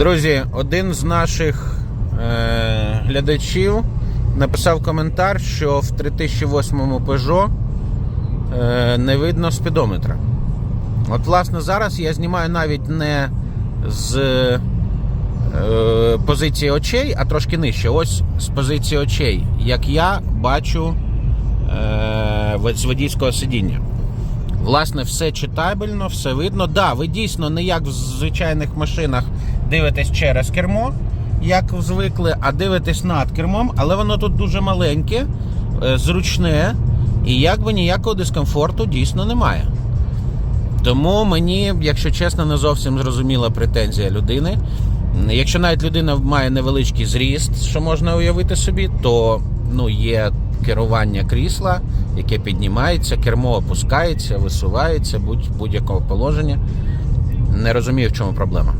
Друзі, один з наших е, глядачів написав коментар, що в 3008 Peugeot е, не видно спідометра. От, власне, зараз я знімаю навіть не з е, позиції очей, а трошки нижче. Ось з позиції очей, як я бачу е, з водійського сидіння. Власне, все читабельно, все видно. Да, ви дійсно не як в звичайних машинах дивитесь через кермо, як звикли, а дивитесь над кермом, але воно тут дуже маленьке, е, зручне, і якби ніякого дискомфорту дійсно немає. Тому мені, якщо чесно, не зовсім зрозуміла претензія людини. Якщо навіть людина має невеличкий зріст, що можна уявити собі, то ну, є керування крісла, яке піднімається, кермо опускається, висувається будь- будь-якого положення. Не розумію, в чому проблема.